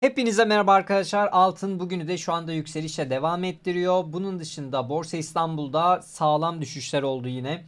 Hepinize merhaba arkadaşlar. Altın bugünü de şu anda yükselişe devam ettiriyor. Bunun dışında Borsa İstanbul'da sağlam düşüşler oldu yine.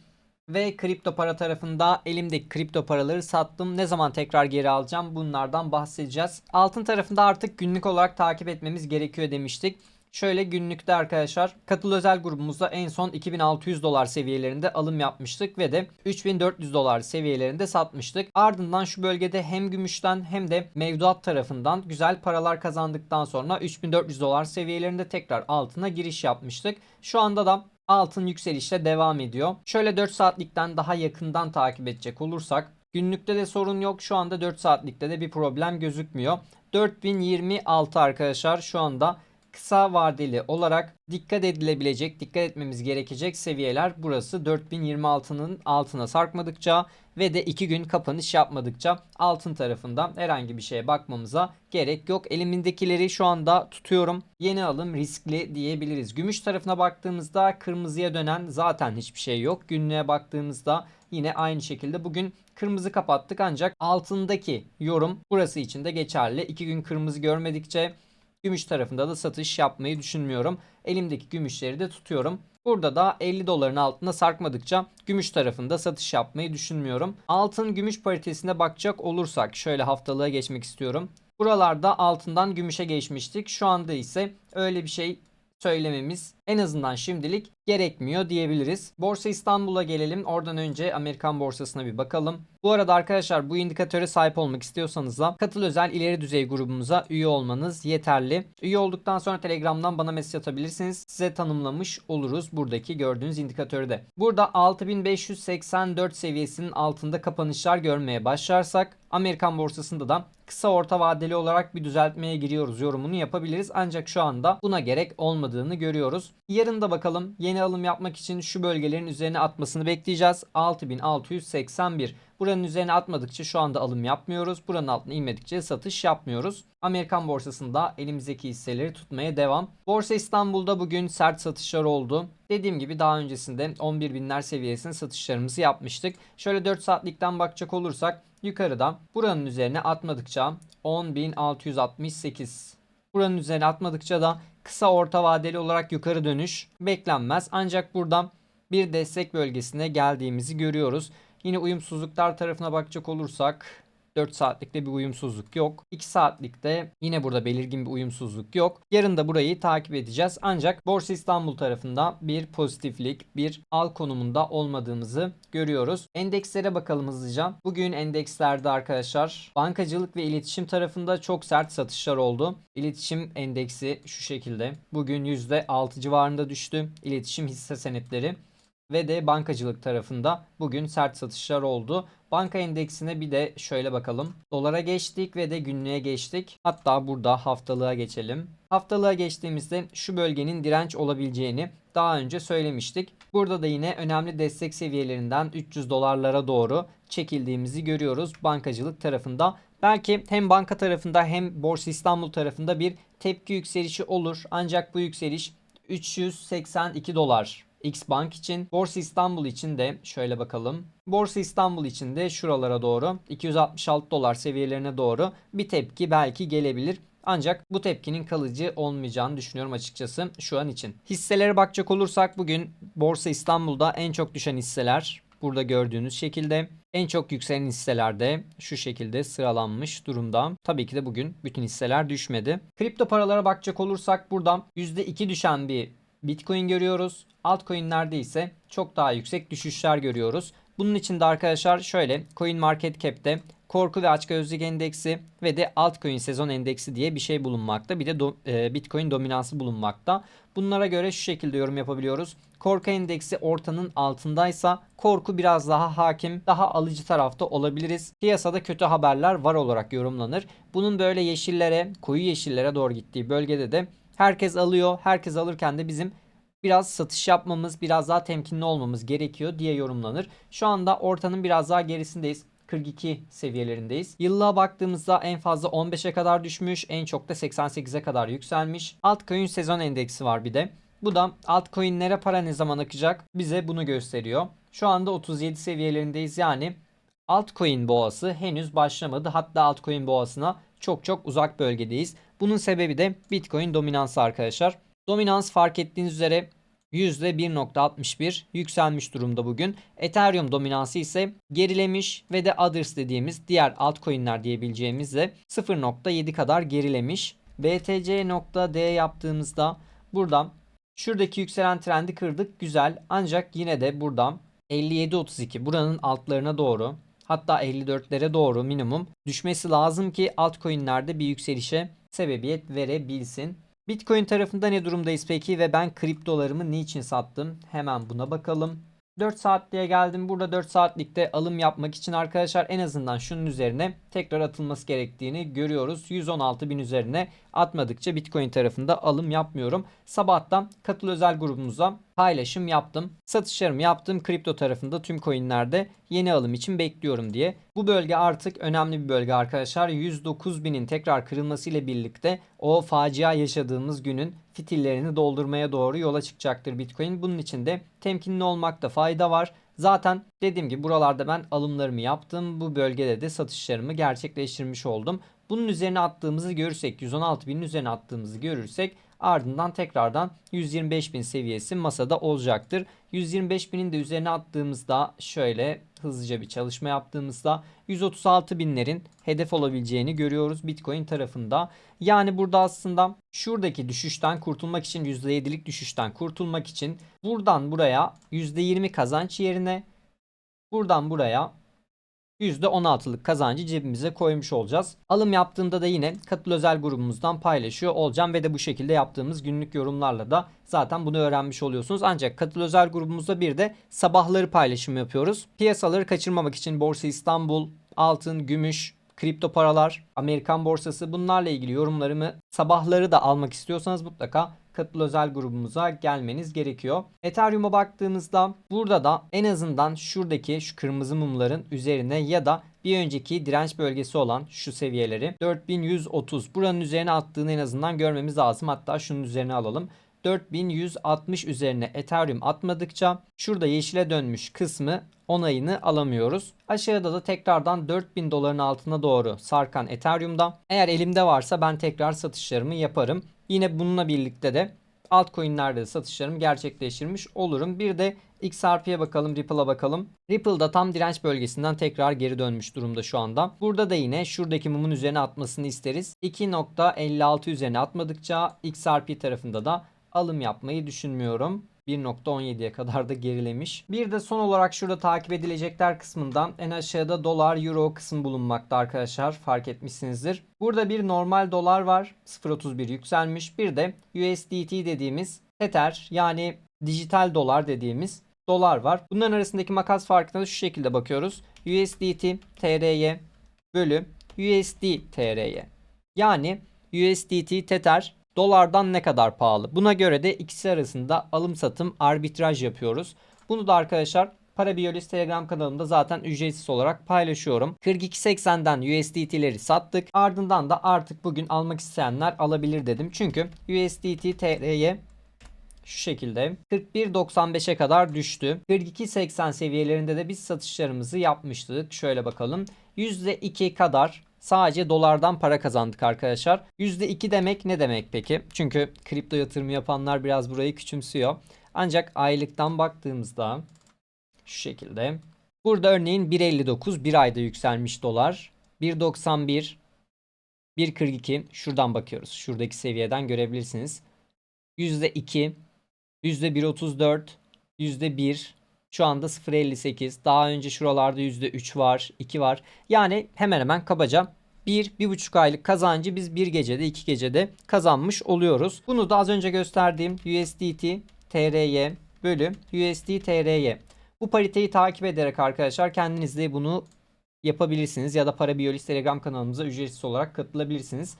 Ve kripto para tarafında elimdeki kripto paraları sattım. Ne zaman tekrar geri alacağım bunlardan bahsedeceğiz. Altın tarafında artık günlük olarak takip etmemiz gerekiyor demiştik. Şöyle günlükte arkadaşlar katıl özel grubumuzda en son 2600 dolar seviyelerinde alım yapmıştık ve de 3400 dolar seviyelerinde satmıştık. Ardından şu bölgede hem gümüşten hem de mevduat tarafından güzel paralar kazandıktan sonra 3400 dolar seviyelerinde tekrar altına giriş yapmıştık. Şu anda da altın yükselişle devam ediyor. Şöyle 4 saatlikten daha yakından takip edecek olursak Günlükte de sorun yok. Şu anda 4 saatlikte de bir problem gözükmüyor. 4026 arkadaşlar şu anda kısa vadeli olarak dikkat edilebilecek, dikkat etmemiz gerekecek seviyeler burası 4026'nın altına sarkmadıkça ve de 2 gün kapanış yapmadıkça altın tarafından herhangi bir şeye bakmamıza gerek yok. Elimindekileri şu anda tutuyorum. Yeni alım riskli diyebiliriz. Gümüş tarafına baktığımızda kırmızıya dönen zaten hiçbir şey yok. Günlüğe baktığımızda yine aynı şekilde bugün kırmızı kapattık ancak altındaki yorum burası için de geçerli. 2 gün kırmızı görmedikçe Gümüş tarafında da satış yapmayı düşünmüyorum. Elimdeki gümüşleri de tutuyorum. Burada da 50 doların altında sarkmadıkça gümüş tarafında satış yapmayı düşünmüyorum. Altın gümüş paritesine bakacak olursak şöyle haftalığa geçmek istiyorum. Buralarda altından gümüşe geçmiştik. Şu anda ise öyle bir şey söylememiz en azından şimdilik gerekmiyor diyebiliriz. Borsa İstanbul'a gelelim. Oradan önce Amerikan borsasına bir bakalım. Bu arada arkadaşlar bu indikatöre sahip olmak istiyorsanız da katıl özel ileri düzey grubumuza üye olmanız yeterli. Üye olduktan sonra Telegram'dan bana mesaj atabilirsiniz. Size tanımlamış oluruz buradaki gördüğünüz indikatörde. Burada 6584 seviyesinin altında kapanışlar görmeye başlarsak Amerikan borsasında da kısa orta vadeli olarak bir düzeltmeye giriyoruz yorumunu yapabiliriz. Ancak şu anda buna gerek olmadığını görüyoruz. Yarın da bakalım yeni alım yapmak için şu bölgelerin üzerine atmasını bekleyeceğiz. 6681. Buranın üzerine atmadıkça şu anda alım yapmıyoruz. Buranın altına inmedikçe satış yapmıyoruz. Amerikan borsasında elimizdeki hisseleri tutmaya devam. Borsa İstanbul'da bugün sert satışlar oldu. Dediğim gibi daha öncesinde 11 binler seviyesinin satışlarımızı yapmıştık. Şöyle 4 saatlikten bakacak olursak yukarıda buranın üzerine atmadıkça 10.668 buranın üzerine atmadıkça da kısa orta vadeli olarak yukarı dönüş beklenmez. Ancak buradan bir destek bölgesine geldiğimizi görüyoruz. Yine uyumsuzluklar tarafına bakacak olursak 4 saatlikte bir uyumsuzluk yok. 2 saatlikte yine burada belirgin bir uyumsuzluk yok. Yarın da burayı takip edeceğiz. Ancak Borsa İstanbul tarafında bir pozitiflik, bir al konumunda olmadığımızı görüyoruz. Endekslere bakalım hızlıca. Bugün endekslerde arkadaşlar bankacılık ve iletişim tarafında çok sert satışlar oldu. İletişim endeksi şu şekilde. Bugün %6 civarında düştü. İletişim hisse senetleri ve de bankacılık tarafında bugün sert satışlar oldu. Banka endeksine bir de şöyle bakalım. Dolara geçtik ve de günlüğe geçtik. Hatta burada haftalığa geçelim. Haftalığa geçtiğimizde şu bölgenin direnç olabileceğini daha önce söylemiştik. Burada da yine önemli destek seviyelerinden 300 dolarlara doğru çekildiğimizi görüyoruz bankacılık tarafında. Belki hem banka tarafında hem Borsa İstanbul tarafında bir tepki yükselişi olur. Ancak bu yükseliş 382 dolar X Bank için. Borsa İstanbul için de şöyle bakalım. Borsa İstanbul için de şuralara doğru 266 dolar seviyelerine doğru bir tepki belki gelebilir. Ancak bu tepkinin kalıcı olmayacağını düşünüyorum açıkçası şu an için. Hisselere bakacak olursak bugün Borsa İstanbul'da en çok düşen hisseler burada gördüğünüz şekilde. En çok yükselen hisselerde şu şekilde sıralanmış durumda. Tabii ki de bugün bütün hisseler düşmedi. Kripto paralara bakacak olursak buradan %2 düşen bir Bitcoin görüyoruz. Altcoin'lerde ise çok daha yüksek düşüşler görüyoruz. Bunun için de arkadaşlar şöyle Coin Market Cap'te korku ve açgözlülük endeksi ve de altcoin sezon endeksi diye bir şey bulunmakta. Bir de do, e, Bitcoin dominansı bulunmakta. Bunlara göre şu şekilde yorum yapabiliyoruz. Korku endeksi ortanın altındaysa korku biraz daha hakim, daha alıcı tarafta olabiliriz. Piyasada kötü haberler var olarak yorumlanır. Bunun böyle yeşillere, koyu yeşillere doğru gittiği bölgede de herkes alıyor. Herkes alırken de bizim biraz satış yapmamız, biraz daha temkinli olmamız gerekiyor diye yorumlanır. Şu anda ortanın biraz daha gerisindeyiz. 42 seviyelerindeyiz. Yıllığa baktığımızda en fazla 15'e kadar düşmüş, en çok da 88'e kadar yükselmiş. Altcoin sezon endeksi var bir de. Bu da altcoin'lere para ne zaman akacak bize bunu gösteriyor. Şu anda 37 seviyelerindeyiz yani altcoin boğası henüz başlamadı. Hatta altcoin boğasına çok çok uzak bölgedeyiz. Bunun sebebi de Bitcoin dominansı arkadaşlar. Dominans fark ettiğiniz üzere %1.61 yükselmiş durumda bugün. Ethereum dominansı ise gerilemiş ve de others dediğimiz diğer altcoin'ler diyebileceğimiz de 0.7 kadar gerilemiş. BTC.D yaptığımızda buradan şuradaki yükselen trendi kırdık güzel ancak yine de buradan 57.32 buranın altlarına doğru hatta 54'lere doğru minimum düşmesi lazım ki altcoin'lerde bir yükselişe sebebiyet verebilsin. Bitcoin tarafında ne durumdayız peki ve ben kriptolarımı niçin sattım? Hemen buna bakalım. 4 saatliğe geldim. Burada 4 saatlikte alım yapmak için arkadaşlar en azından şunun üzerine tekrar atılması gerektiğini görüyoruz. 116 bin üzerine atmadıkça Bitcoin tarafında alım yapmıyorum. Sabahtan katıl özel grubumuza paylaşım yaptım. Satışlarımı yaptım. Kripto tarafında tüm coinlerde yeni alım için bekliyorum diye. Bu bölge artık önemli bir bölge arkadaşlar. 109 binin tekrar kırılması ile birlikte o facia yaşadığımız günün fitillerini doldurmaya doğru yola çıkacaktır Bitcoin. Bunun için de temkinli olmakta fayda var. Zaten dediğim gibi buralarda ben alımlarımı yaptım. Bu bölgede de satışlarımı gerçekleştirmiş oldum. Bunun üzerine attığımızı görürsek 116 binin üzerine attığımızı görürsek ardından tekrardan 125 bin seviyesi masada olacaktır. 125 binin de üzerine attığımızda şöyle hızlıca bir çalışma yaptığımızda 136 binlerin hedef olabileceğini görüyoruz Bitcoin tarafında. Yani burada aslında şuradaki düşüşten kurtulmak için %7'lik düşüşten kurtulmak için buradan buraya %20 kazanç yerine buradan buraya %16'lık kazancı cebimize koymuş olacağız. Alım yaptığımda da yine katıl özel grubumuzdan paylaşıyor olacağım ve de bu şekilde yaptığımız günlük yorumlarla da zaten bunu öğrenmiş oluyorsunuz. Ancak katıl özel grubumuzda bir de sabahları paylaşım yapıyoruz. Piyasaları kaçırmamak için Borsa İstanbul, altın, gümüş, kripto paralar, Amerikan borsası bunlarla ilgili yorumlarımı sabahları da almak istiyorsanız mutlaka katıl özel grubumuza gelmeniz gerekiyor. Ethereum'a baktığımızda burada da en azından şuradaki şu kırmızı mumların üzerine ya da bir önceki direnç bölgesi olan şu seviyeleri 4130 buranın üzerine attığını en azından görmemiz lazım. Hatta şunun üzerine alalım. 4160 üzerine Ethereum atmadıkça şurada yeşile dönmüş kısmı onayını alamıyoruz. Aşağıda da tekrardan 4000 doların altına doğru sarkan Ethereum'da. Eğer elimde varsa ben tekrar satışlarımı yaparım. Yine bununla birlikte de altcoin'lerde de satışlarımı gerçekleştirmiş olurum. Bir de XRP'ye bakalım, Ripple'a bakalım. Ripple'da tam direnç bölgesinden tekrar geri dönmüş durumda şu anda. Burada da yine şuradaki mumun üzerine atmasını isteriz. 2.56 üzerine atmadıkça XRP tarafında da alım yapmayı düşünmüyorum. 1.17'ye kadar da gerilemiş. Bir de son olarak şurada takip edilecekler kısmından en aşağıda dolar euro kısmı bulunmakta arkadaşlar fark etmişsinizdir. Burada bir normal dolar var 0.31 yükselmiş bir de USDT dediğimiz Tether yani dijital dolar dediğimiz dolar var. Bunların arasındaki makas farkına da şu şekilde bakıyoruz. USDT TR'ye bölü USD TR'ye. Yani USDT Tether dolardan ne kadar pahalı? Buna göre de ikisi arasında alım satım arbitraj yapıyoruz. Bunu da arkadaşlar Para Biyolojisi Telegram kanalımda zaten ücretsiz olarak paylaşıyorum. 42.80'den USDT'leri sattık. Ardından da artık bugün almak isteyenler alabilir dedim. Çünkü USDT TR'ye şu şekilde 41.95'e kadar düştü. 42.80 seviyelerinde de biz satışlarımızı yapmıştık. Şöyle bakalım. %2 kadar sadece dolardan para kazandık arkadaşlar. %2 demek ne demek peki? Çünkü kripto yatırımı yapanlar biraz burayı küçümsüyor. Ancak aylıktan baktığımızda şu şekilde. Burada örneğin 1.59 bir ayda yükselmiş dolar. 1.91 1.42 şuradan bakıyoruz. Şuradaki seviyeden görebilirsiniz. %2 %1.34 %1 şu anda 0.58. Daha önce şuralarda %3 var, 2 var. Yani hemen hemen kabaca 1 1,5 aylık kazancı biz bir gecede 2 gecede kazanmış oluyoruz. Bunu da az önce gösterdiğim USDT TRY bölü USD TRY. Bu pariteyi takip ederek arkadaşlar kendiniz de bunu yapabilirsiniz ya da Para Biyolojisi Telegram kanalımıza ücretsiz olarak katılabilirsiniz.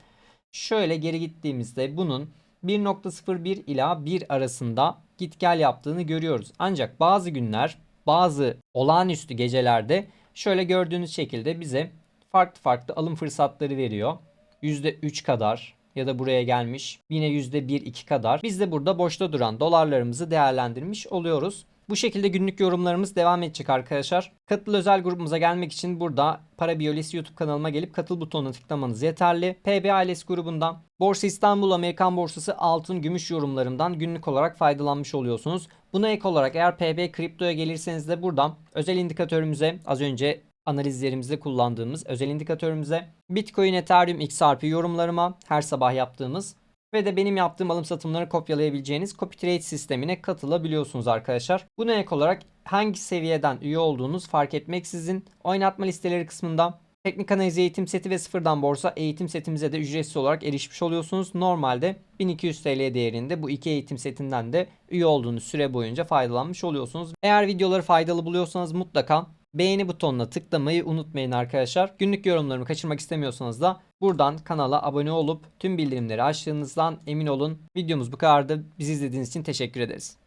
Şöyle geri gittiğimizde bunun 1.01 ila 1 arasında git gel yaptığını görüyoruz. Ancak bazı günler bazı olağanüstü gecelerde şöyle gördüğünüz şekilde bize farklı farklı alım fırsatları veriyor. %3 kadar ya da buraya gelmiş yine %1-2 kadar. Biz de burada boşta duran dolarlarımızı değerlendirmiş oluyoruz. Bu şekilde günlük yorumlarımız devam edecek arkadaşlar. Katıl özel grubumuza gelmek için burada Para Biyolojisi YouTube kanalıma gelip katıl butonuna tıklamanız yeterli. PB ailesi grubundan Borsa İstanbul, Amerikan borsası, altın, gümüş yorumlarımdan günlük olarak faydalanmış oluyorsunuz. Buna ek olarak eğer PB kriptoya gelirseniz de buradan özel indikatörümüze az önce analizlerimizde kullandığımız özel indikatörümüze Bitcoin, Ethereum, XRP yorumlarıma her sabah yaptığımız ve de benim yaptığım alım satımları kopyalayabileceğiniz CopyTrade sistemine katılabiliyorsunuz arkadaşlar. Buna ek olarak hangi seviyeden üye olduğunuz fark etmeksizin oynatma listeleri kısmında teknik analiz eğitim seti ve sıfırdan borsa eğitim setimize de ücretsiz olarak erişmiş oluyorsunuz. Normalde 1200 TL değerinde bu iki eğitim setinden de üye olduğunuz süre boyunca faydalanmış oluyorsunuz. Eğer videoları faydalı buluyorsanız mutlaka beğeni butonuna tıklamayı unutmayın arkadaşlar. Günlük yorumlarımı kaçırmak istemiyorsanız da buradan kanala abone olup tüm bildirimleri açtığınızdan emin olun. Videomuz bu kadardı. Bizi izlediğiniz için teşekkür ederiz.